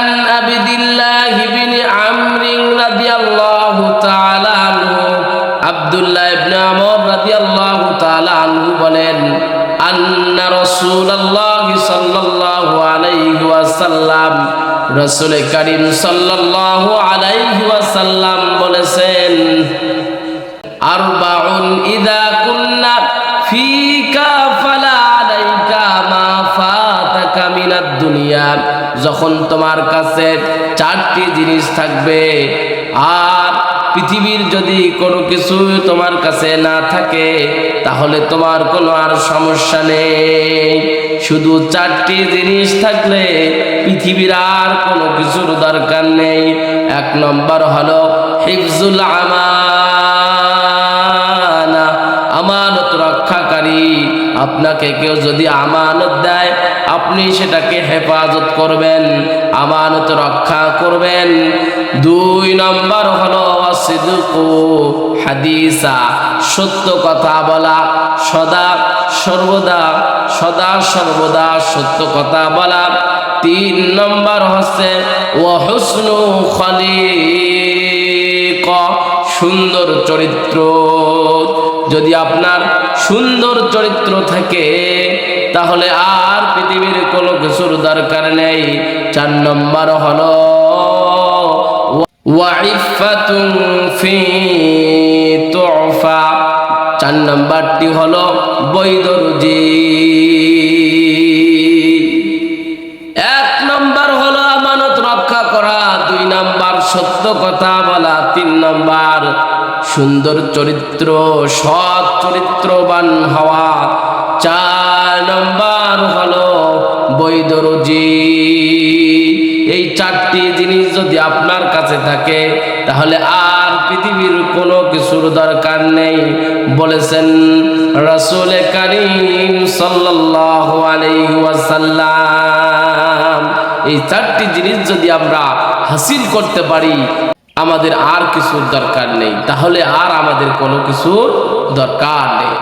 عن عبد الله بن عمرو رضي الله تعالى عنه عبد الله بن عمر رضي الله تعالى عنه বলেন أن رسول الله صلى الله عليه وسلم রসুল করিম সাল্লাল্লাহু আলাইহি ওয়াসাল্লাম বলেছেন আরবাউন ইদা কুন্না ফিকা যখন তোমার কাছে চারটি জিনিস থাকবে, আর পৃথিবীর যদি কোনো কিছু তোমার কাছে না থাকে, তাহলে তোমার কোনো আর সমস্যা নেই। শুধু চারটি জিনিস থাকলে পৃথিবীর আর কোনো কিছুর দরকার নেই। এক নম্বর হলো হিফজুল আমানা আপনাকে কেউ যদি আমানত দেয়, আপনি সেটাকে হেফাজত করবেন, আমানত রক্ষা করবেন। দুই নম্বর হলো হাদিসা, সত্য কথা বলা, সদা সর্বদা সদা সর্বদা সত্য কথা বলা। তিন নম্বর হচ্ছে ও হুসনু খলিক, সুন্দর চরিত্র। যদি আপনার সুন্দর চরিত্র থাকে, তাহলে আর পৃথিবীর কোনো কিছুর দরকার নেই। চার নম্বর হলো চার নম্বরটি হলো, বৈদরুজি। এক নম্বর হলো, আমানত রক্ষা করা। দুই নম্বর সত্য কথা বলা। তিন নম্বর সুন্দর চরিত্র, সৎ চরিত্রবান হওয়া। চার নম্বর হলো বৈদরুজি। এই চারটি জিনিস যদি আপনার কাছে থাকে, তাহলে আর পৃথিবীর কোনো কিছুর দরকার নেই। বলেছেন রসুল করিম সাল্লাল্লাহু আলাইহি এই চারটি জিনিস যদি আমরা হাসিল করতে পারি আমাদের আর কিছুর দরকার নেই। তাহলে আর আমাদের কোনো কিছুর দরকার নেই।